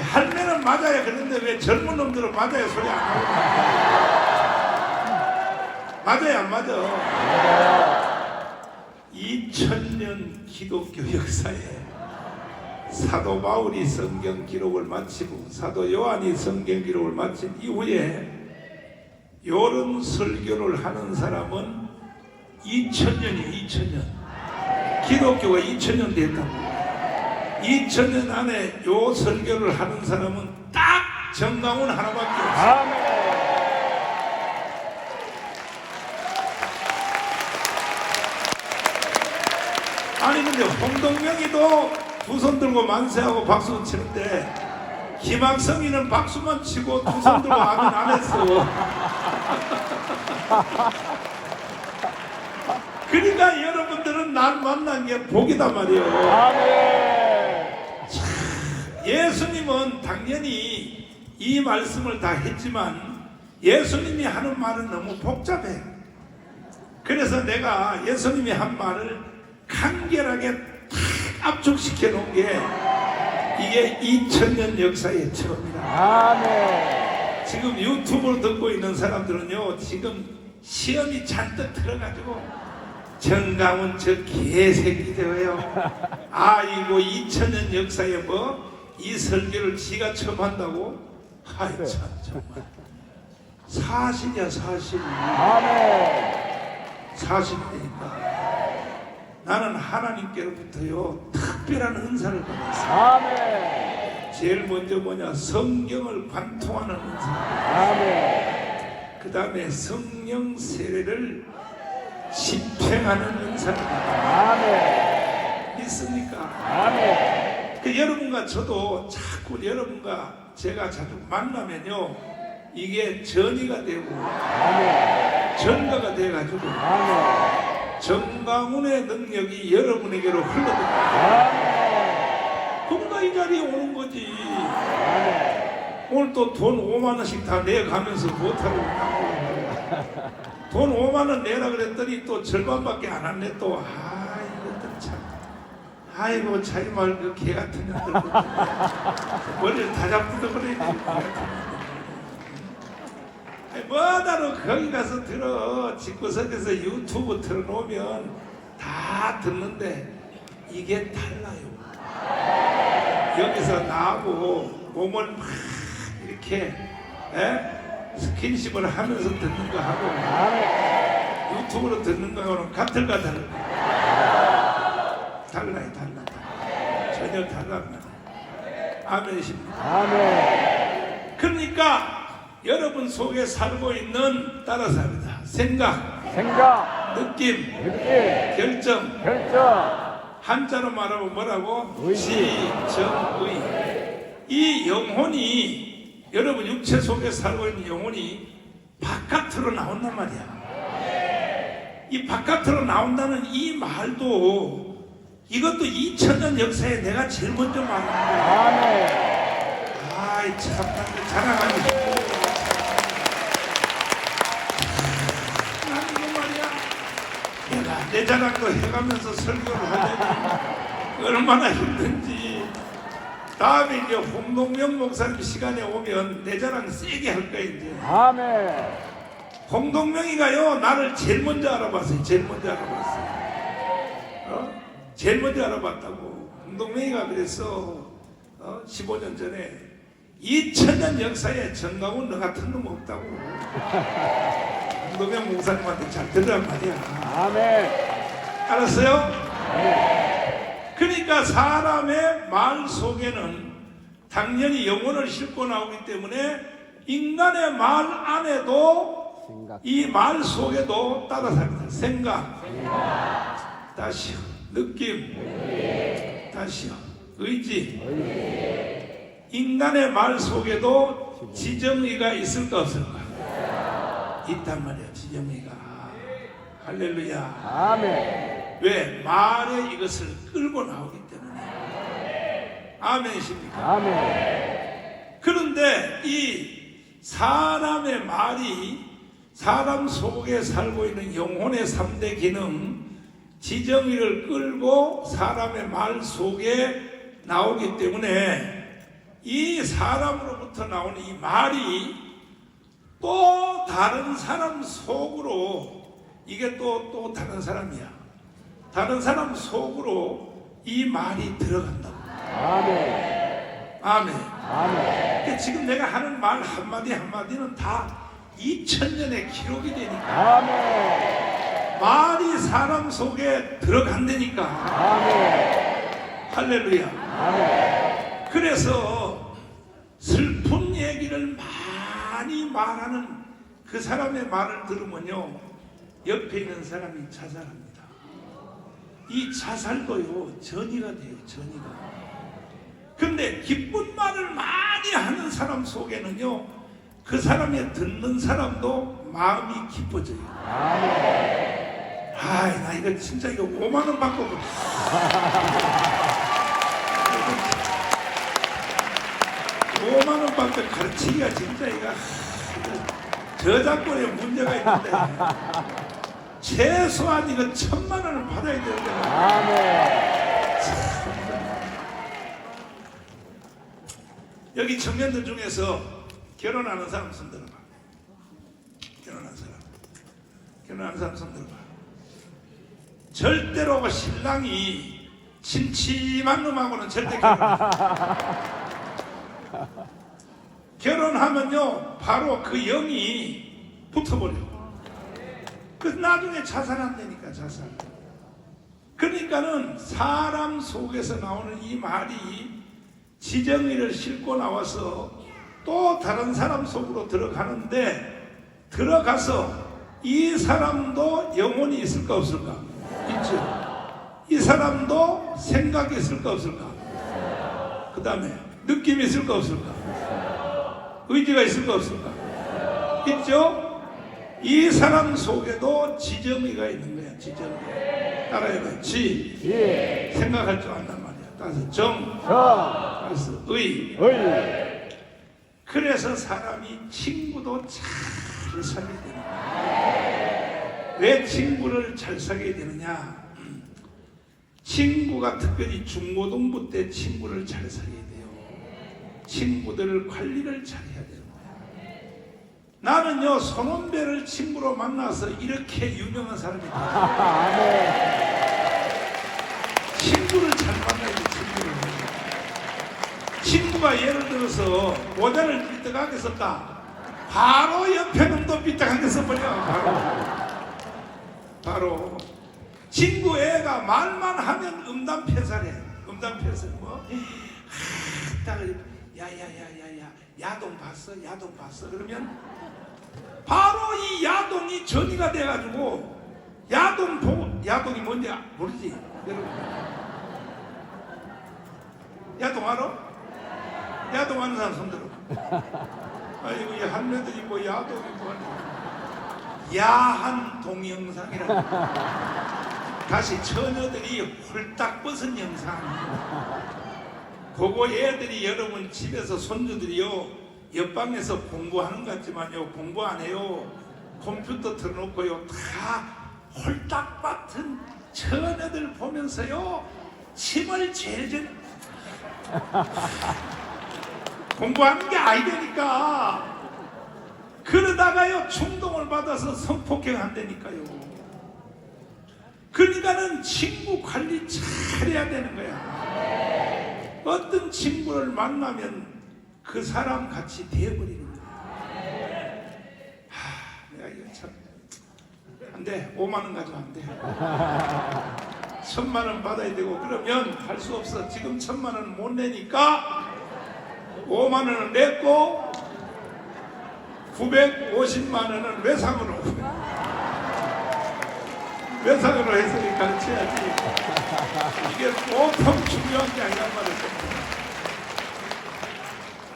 할매는 맞아야 그런데 왜 젊은 놈들은 맞아야 소리 안 하고. 맞아야 안 맞아. 2000년 기독교 역사에 사도 바울이 성경 기록을 마치고 사도 요한이 성경 기록을 마친 이후에 요런 설교를 하는 사람은 2000년이 2000년. 기독교가 2000년 됐다고 2000년 안에 요 설교를 하는 사람은 딱 정강훈 하나밖에 없어 아멘. 아니 근데 홍동명이도 두 손 들고 만세하고 박수 치는데 김학성이는 박수만 치고 두 손 들고 아멘 안 했어 그러니까 여러분들은 날 만난 게 복이다 말이에요 아멘. 예수님은 당연히 이 말씀을 다 했지만 예수님이 하는 말은 너무 복잡해. 그래서 내가 예수님이 한 말을 간결하게 탁 압축시켜 놓은 게 이게 2000년 역사의 처음이다. 아멘. 지금 유튜브를 듣고 있는 사람들은요, 지금 시험이 잔뜩 들어가지고 정강훈 저 개새끼 되어요. 아이고 2000년 역사에 뭐 이 설교를 지가 처음 한다고? 아이 참 정말 사실이야 사실 아멘. 사실이니까 나는 하나님께로부터요 특별한 은사를 받았어. 아멘. 제일 먼저 뭐냐 성경을 관통하는 은사. 아멘. 그 다음에 성령 세례를 집행하는 은사입니다. 아멘. 믿습니까? 아멘. 그 여러분과 저도 자꾸 여러분과 제가 자주 만나면요. 이게 전이가 되고. 전가가 돼가지고. 정강훈의 능력이 여러분에게로. 아멘. 그러니까 이 자리에 오는 거지. 오늘 또 돈 5만 원씩 다 내가면서 못하고 있다고. 돈 5만 원 내라 그랬더니 또 절반밖에 안 왔네 또. 아. 아이고 자기 말그 개 같은 년들. 머리를 다 잡고도 그래. 뭐다로 거기 가서 들어 집구석에서 유튜브 틀어놓으면 다 듣는데 이게 달라요. 여기서 나하고 몸을 막 이렇게 에? 스킨십을 하면서 듣는 거하고 아멘. 유튜브로 듣는 거하고는 같을까 다를까? 달라요 달라 전혀 달라요 아멘이십니다 아멘. 그러니까 여러분 속에 살고 있는 따라서 합니다 생각, 생각, 느낌, 느낌, 결정 결정. 한자로 말하면 뭐라고? 의지. 지정의 이 영혼이 여러분 육체 속에 살고 있는 영혼이 바깥으로 나온단 말이야 이 바깥으로 나온다는 이 말도 이것도 2000년 역사에 내가 제일 먼저 말한 거야. 아이 참 나도 자랑하고 싶어 나는 그 말이야 내가 내 자랑도 해가면서 설교를 하려니 얼마나 힘든지 다음에 이제 홍동명 목사님 시간에 오면 내 자랑 세게 할 거야 이제 아멘. 홍동명이가요 나를 제일 먼저 알아봤어요 제일 먼저 알아봤어요 어? 제일 먼저 알아봤다고 홍동명이가 그랬어 어? 15년 전에 2000년 역사에 정강훈 너 같은 놈 없다고 홍동명 목사님한테 잘 들으란 말이야 아멘. 알았어요? 아멘. 그러니까 사람의 말 속에는 당연히 영혼을 싣고 나오기 때문에 인간의 말 안에도 생각. 이말 속에도 따라서 합니다. 생각, 다시요. 느낌, 다시요. 의지. 인간의 말 속에도 지정의가 있을까 없을까? 있단 말이야, 지정의가. 할렐루야. 아멘. 왜? 말에 이것을 끌고 나오기 때문에. 아멘이십니까? 아멘. 그런데 이 사람의 말이 사람 속에 살고 있는 영혼의 3대 기능, 지정의를 끌고 사람의 말 속에 나오기 때문에 이 사람으로부터 나오는 이 말이 또 다른 사람 속으로 이게 또 또 다른 사람이야. 다른 사람 속으로 이 말이 들어간다. 아멘. 아멘. 아멘. 근데 지금 내가 하는 말 한마디 한마디는 다 2000년의 기록이 되니까 아멘. 말이 사람 속에 들어간다니까 아멘. 할렐루야 아멘. 그래서 슬픈 얘기를 많이 말하는 그 사람의 말을 들으면요 옆에 있는 사람이 자살합니다 이 자살도요 전이가 돼요 전이가 근데 기쁜 말을 많이 하는 사람 속에는요 그 사람의 듣는 사람도 마음이 기뻐져요 아멘. 아이 나 이거 진짜 이거 5만 원 받고 5만 원 받고 가르치기가 진짜 이거 저작권에 문제가 있는데 최소한 이거 천만 원을 받아야 되는데. 아멘. 여기 청년들 중에서 결혼하는 사람 손 들어봐. 결혼한 사람. 결혼하는 사람 손 들어봐 절대로 신랑이 침침한 놈하고는 절대 결혼. 결혼하면요 바로 그 영이 붙어버려 그 나중에 자살한다니까 자살 그러니까는 사람 속에서 나오는 이 말이 지정이를 싣고 나와서 또 다른 사람 속으로 들어가는데 들어가서 이 사람도 영혼이 있을까 없을까? 있죠. 이 사람도 생각이 있을까 없을까? 그 다음에 느낌이 있을까 없을까? 의지가 있을까 없을까? 있죠? 이 사람 속에도 지정의가 있는 거야, 지정의. 따라해봐. 지. 예. 생각할 줄 안단 말이야. 따라서 정. 정. 따라서 의. 의. 그래서 사람이 친구도 잘 되는 거야. 왜 친구를 잘 사귀어야 되느냐? 친구가 특별히 중고등부 때 친구를 잘 사귀어야 돼요. 친구들 관리를 잘 해야 거야. 나는요, 손원배를 친구로 만나서 이렇게 유명한 사람이 다 아멘. 친구를 잘 만나야 돼, 친구를. 친구가 예를 들어서 모자를 삐딱하게 썼다. 바로 옆에 놈도 삐딱하게 써버려. 바로. 바로. 친구 애가 말만 하면 음담패살해. 음담패살 뭐? 하, 딱 야야야야야 야동 봤어? 야동 봤어? 그러면 바로 이 야동이 전이가 돼가지고 야동 보고 야동이 뭔지 모르지 여러분 야동 알아? 야동 하는 사람 손들어 아이고 이 할매들이 뭐 야동이 뭐 야한 동영상이라고. 다시 처녀들이 홀딱 벗은 영상. 그거 애들이 여러분 집에서 손주들이요 옆방에서 공부하는 것 같지만요 공부 안 해요. 컴퓨터 틀어놓고요 다 홀딱 받은 처녀들 보면서요 침을 제일 공부하는 게 아니되니까 그러다가요 충동을 받아서 성폭행 한다니까요. 그러니까는 친구 관리 잘해야 되는 거야. 어떤 친구를 만나면 그 사람 같이 되어버리는 거야. 하, 내가 이거 참 안 돼. 5만 원 가지고 안 돼. 천만 원 받아야 되고 그러면 할 수 없어. 지금 천만 원 못 내니까 5만 원을 냈고 950만 원은 외상으로. 외상으로 해서 가르쳐야지. 이게 보통 중요한 게 아니란 말이죠.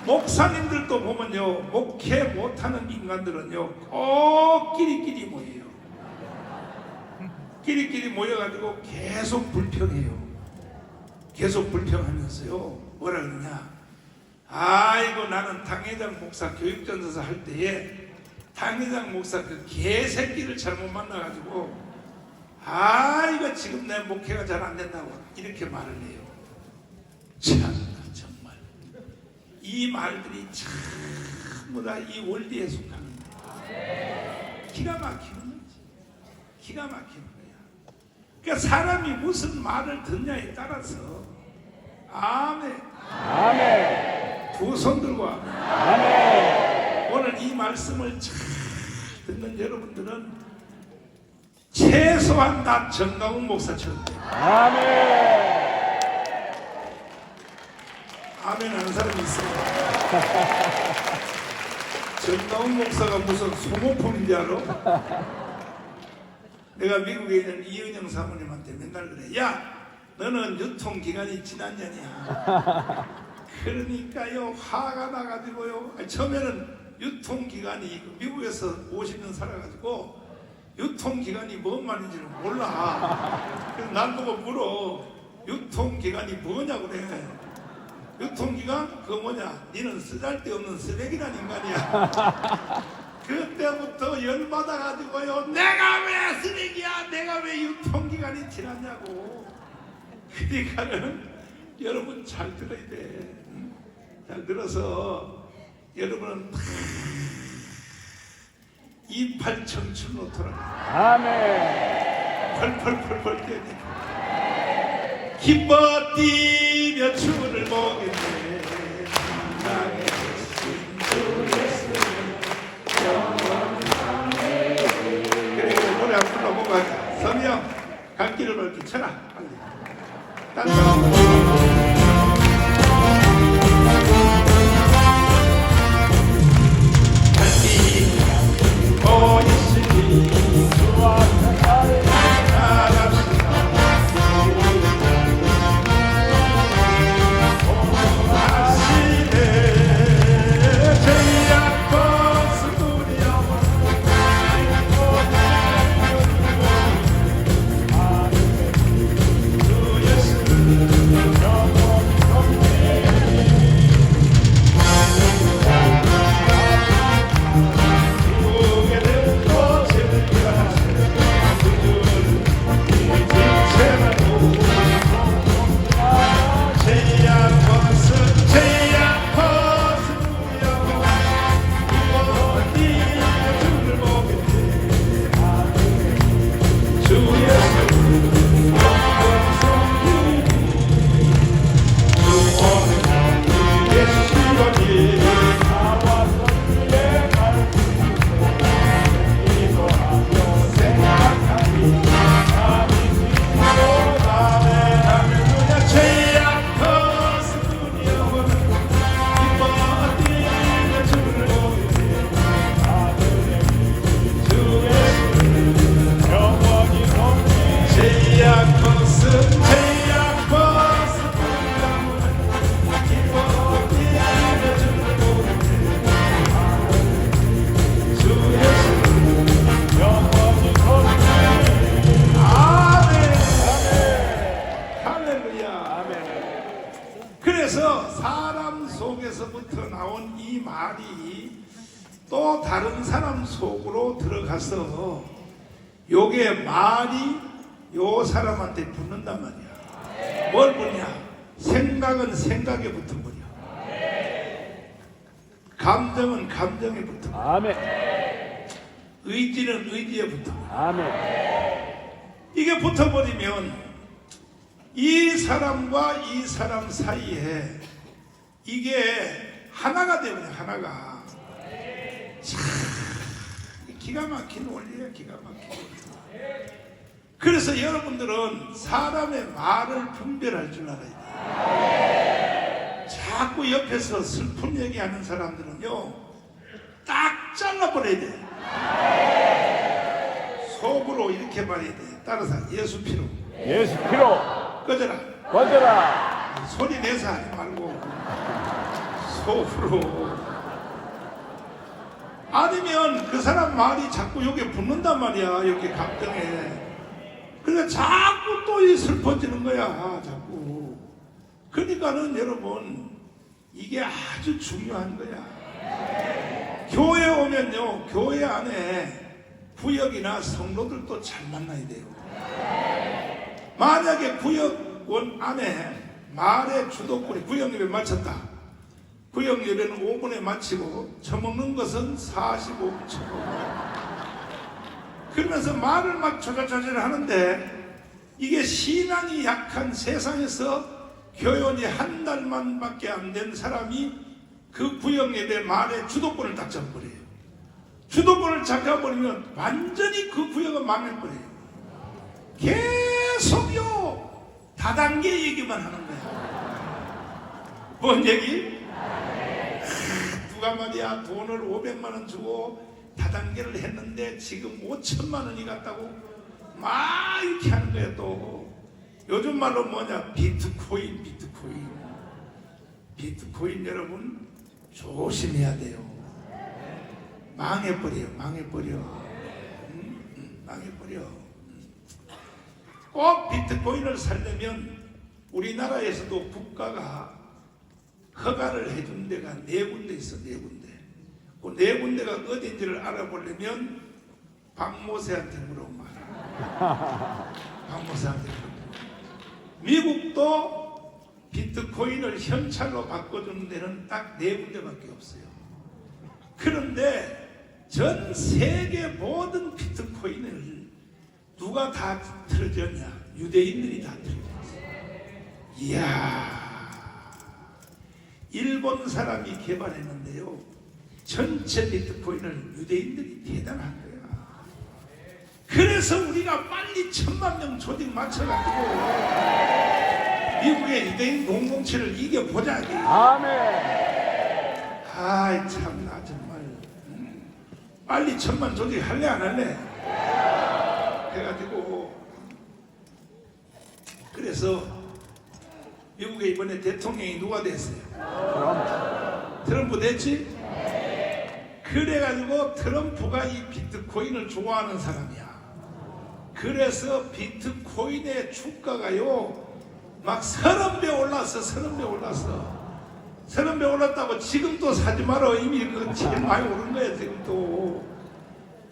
목사님들도 보면요 목회 못하는 인간들은요 꼭 끼리끼리 모여요. 끼리끼리 모여가지고 계속 불평해요. 계속 불평하면서요 뭐라 그러냐 아이고 나는 당회장 목사 교육전도사 할 때에 당회장 목사 그 개새끼를 잘못 만나가지고 아이고 지금 내 목회가 잘 안 된다고 이렇게 말을 해요. 참 정말 이 말들이 전부 다 이 원리에 속하는. 기가 막히는 거지. 기가 막히는 거야. 그러니까 사람이 무슨 말을 듣냐에 따라서 아멘. 아멘. 손 들고 아멘. 오늘 이 말씀을 잘 듣는 여러분들은 최소한 다 정강훈 목사처럼. 아멘. 아멘 하는 사람이 있어요. 정강훈 목사가 무슨 소모품인 줄 알아? 내가 미국에 있는 이은영 사모님한테 맨날 그래. 야, 너는 유통기간이 지난 년이야. 그러니까요, 화가 나가지고요. 아니, 처음에는 유통기간이 그 미국에서 50년 살아가지고 유통기간이 뭔 말인지를 몰라. 그래서 날 보고 물어. 유통기간이 뭐냐고 그래. 유통기간? 그거 뭐냐? 니는 쓰잘데없는 쓰레기란 인간이야. 그때부터 열받아가지고요. 내가 왜 쓰레기야? 내가 왜 유통기간이 지났냐고. 그러니까는 여러분 잘 들어야 돼. 들어서 여러분은 다 이팔 청춘으로 돌아가. 아멘. 펄펄펄펄 돼. 기뻐 뛰며 주를 보겠네. 나의 주 예수 영원하네. 그래 그래 노래 한 불러보고 하자. 서명 강길을 넓게 쳐라. 빨리. 딴 사람. 보이 다른 사람 속으로 들어가서 요게 말이 요 사람한테 붙는단 말이야. 뭘 붙냐? 생각은 생각에 붙어버려. 감정은 감정에 붙어버려. 아멘. 의지는 의지에 붙어버려. 아멘. 이게 붙어버리면 이 사람과 이 사람 사이에 이게 하나가 되버려 하나가 참 기가 막힌 원리야 기가 막힌 원리. 그래서 여러분들은 사람의 말을 분별할 줄 알아야 돼 자꾸 옆에서 슬픈 얘기하는 사람들은요 딱 잘라버려야 돼 속으로 이렇게 말해야 돼 따라서 예수 피로. 예수 피로. 꺼져라. 꺼져라. 소리 내서 하지 말고 속으로 아니면 그 사람 말이 자꾸 여기 붙는단 말이야 여기 감정에. 그러니까 자꾸 또 이 슬퍼지는 거야 자꾸. 그러니까는 여러분 이게 아주 중요한 거야. 교회 오면요 교회 안에 구역이나 성도들도 잘 만나야 돼요. 만약에 구역원 안에 말의 주도권이 구역님에 맞췄다. 구역 예배는 5분에 마치고 처먹는 것은 45분 처먹고 그러면서 말을 막 조절조절 하는데 이게 신앙이 약한 세상에서 교연이 한 달만 밖에 안 된 사람이 그 구역 예배 말에 주도권을 딱 잡아버려요. 주도권을 잡아버리면 완전히 그 구역은 망해버려요. 계속요 다단계 얘기만 하는 거야. 뭔 얘기? 누가 말이야 돈을 500만 원 주고 다단계를 했는데 지금 5천만 원이 갔다고? 막 이렇게 하는 거야 또. 요즘 말로 뭐냐 비트코인 비트코인. 비트코인 여러분 조심해야 돼요. 망해버려 망해버려. 망해버려. 꼭 비트코인을 살려면 우리나라에서도 국가가 허가를 해준 데가 네 군데 있어, 네 군데. 그 네 군데가 어딘지를 알아보려면 박모세한테 물어봐. 박모세한테 물어봐. 미국도 비트코인을 현찰로 바꿔주는 데는 딱 네 군데밖에 없어요. 그런데 전 세계 모든 비트코인을 누가 다 틀어졌냐? 유대인들이 다 틀어졌어요. 이야. 일본 사람이 개발했는데요. 전체 비트코인을 유대인들이 대단한 거야. 그래서 우리가 빨리 천만 명 조직 맞춰가지고 미국의 유대인 공동체를 이겨보자. 아멘. 아이 참나 정말 음. 빨리 천만 조직 할래 안 할래? 해가지고 그래서 미국에 이번에 대통령이 누가 됐어요? 그럼 트럼프 됐지? 그래가지고 트럼프가 이 비트코인을 좋아하는 사람이야. 그래서 비트코인의 주가가요, 막 서른 배 올랐어, 서른 배 올랐어. 서른 배 올랐다고 지금 또 사지 마라. 이미 그 지금 많이 오른 거야, 지금 또.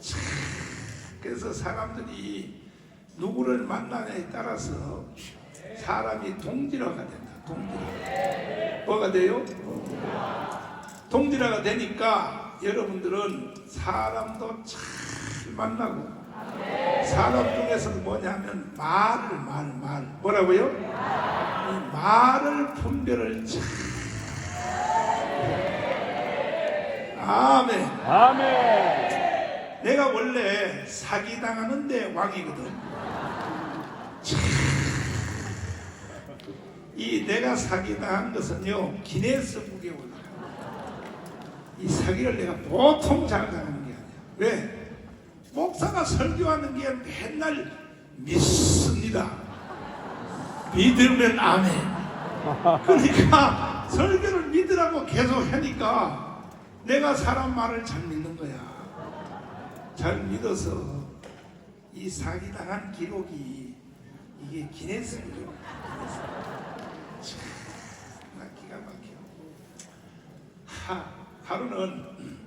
참, 그래서 사람들이 누구를 만나냐에 따라서 사람이 동질화가 된다, 동질화. 뭐가 돼요? 동질화가 되니까 여러분들은 사람도 잘 만나고 사람 중에서도 뭐냐면 말을 말, 말 뭐라고요? 이 말을 분별을 잘 아멘 아멘. 내가 원래 사기당하는데 왕이거든 참. 이 내가 사기당한 것은요 기네스북에 올라가 이 사기를 내가 보통 잘당하는 게 아니야. 왜? 목사가 설교하는 게 맨날 믿습니다. 믿으면 아멘. 그러니까 설교를 믿으라고 계속 하니까 내가 사람 말을 잘 믿는 거야. 잘 믿어서 이 사기당한 기록이 이게 기네스북이 야나 기가 막혀. 하, 하루는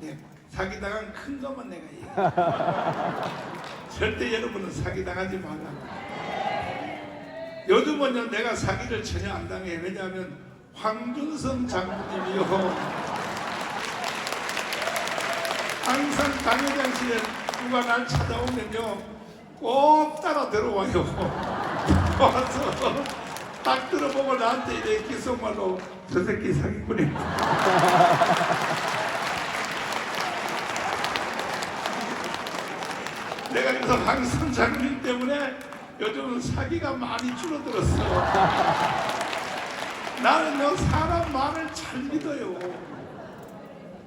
내 사기당한 큰 것만 내가 얘기해. 절대 여러분은 사기당하지 말라. 요즘은요 내가 사기를 전혀 안 당해. 왜냐하면 황준성 장군님이요. 항상 당회장실에 누가 날 찾아오면요 꼭 따라 들어와요. 와서 딱 들어보고 나한테 이래 기속말로 저 새끼 사기꾼이야. 내가 그래서 항상 장님 때문에 요즘은 사기가 많이 줄어들었어. 나는요 사람 말을 잘 믿어요.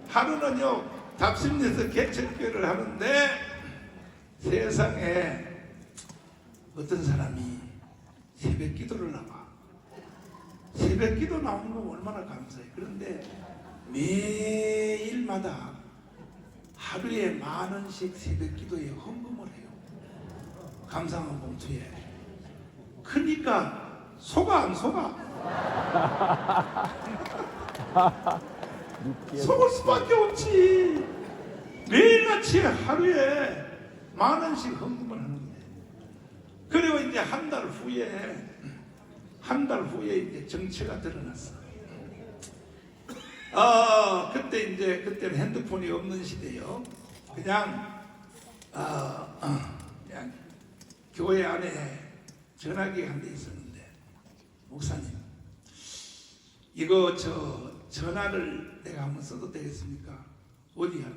하루는요 답심리에서 개척교를 하는데 세상에 어떤 사람이 새벽 기도를 나와. 새벽 기도 나오는 거 얼마나 감사해. 그런데 매일마다 하루에 만 원씩 새벽 기도에 헌금을 해요. 감사한 봉투에. 그러니까 속아 안 속아? 속을 수밖에 없지. 매일같이 하루에 만 원씩 헌금을 하는 거예요. 그리고 이제 한 달 후에 한 달 후에 이제 정체가 드러났어. 어 그때 이제 그때는 핸드폰이 없는 시대요. 그냥 어, 어, 그냥 교회 안에 전화기가 한 대 있었는데 목사님 이거 저 전화를 내가 한번 써도 되겠습니까? 어디 하나?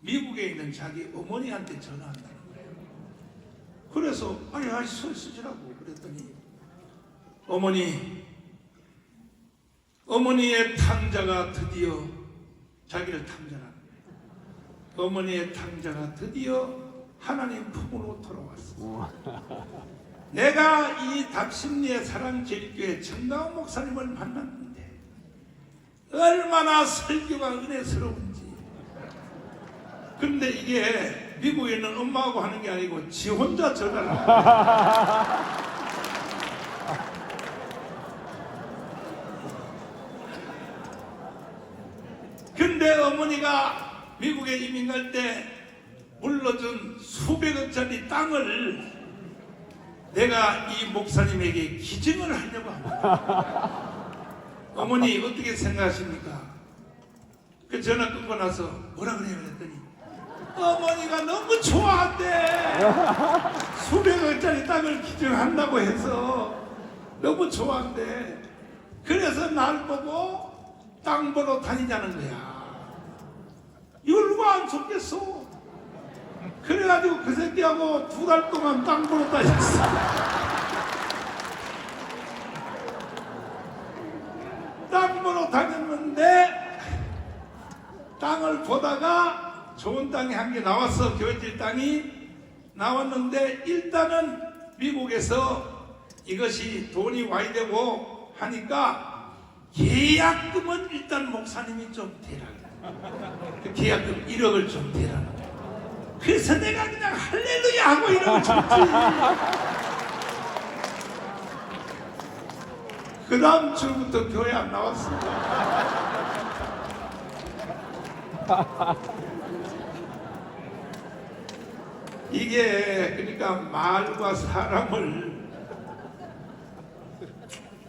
미국에 있는 자기 어머니한테 전화한다는 거예요. 그래서 아니 아니 쓰- 쓰시라고 그랬더니 어머니 어머니의 탕자가 드디어 자기를 거예요. 어머니의 탕자가 드디어 하나님 품으로 돌아왔어. 내가 이 답심리의 사랑제일교회 정다운 목사님을 만났는데 얼마나 설교가 은혜스러운지. 근데 이게 미국에 있는 엄마하고 하는 게 아니고 지 혼자 전화를 어머니가 미국에 이민 갈 때 물러준 수백억짜리 땅을 내가 이 목사님에게 기증을 하려고 합니다. 어머니 어떻게 생각하십니까? 그 전화 끊고 나서 뭐라 그래요? 그랬더니 어머니가 너무 좋아한대. 수백억짜리 땅을 기증한다고 해서 너무 좋아한대. 그래서 날 보고 땅 보러 다니자는 거야. 이걸 누가 안 좋겠어? 그래가지고 그 새끼하고 두 달 동안 땅 보러 다녔어. 땅 보러 다녔는데 땅을 보다가 좋은 땅이 한 개 나왔어. 교회질 땅이 나왔는데 일단은 미국에서 이것이 돈이 와야 되고 하니까 계약금은 일단 목사님이 좀 대라. 그 계약금 1억을 좀 거야. 그래서 내가 그냥 할렐루야 하고 1억을 줬지. 그 다음 주부터 교회 안 나왔습니다. 이게 그러니까 말과 사람을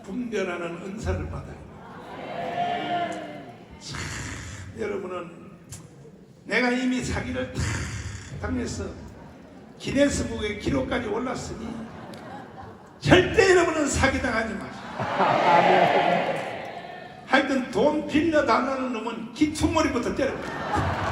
분별하는 은사를 받아요. 참, 여러분은 내가 이미 사기를 다 당해서 기네스북의 기록까지 올랐으니 절대 여러분은 사기당하지 마세요. 하여튼 돈 빌려 달라는 놈은 기퉁머리부터 때려버려.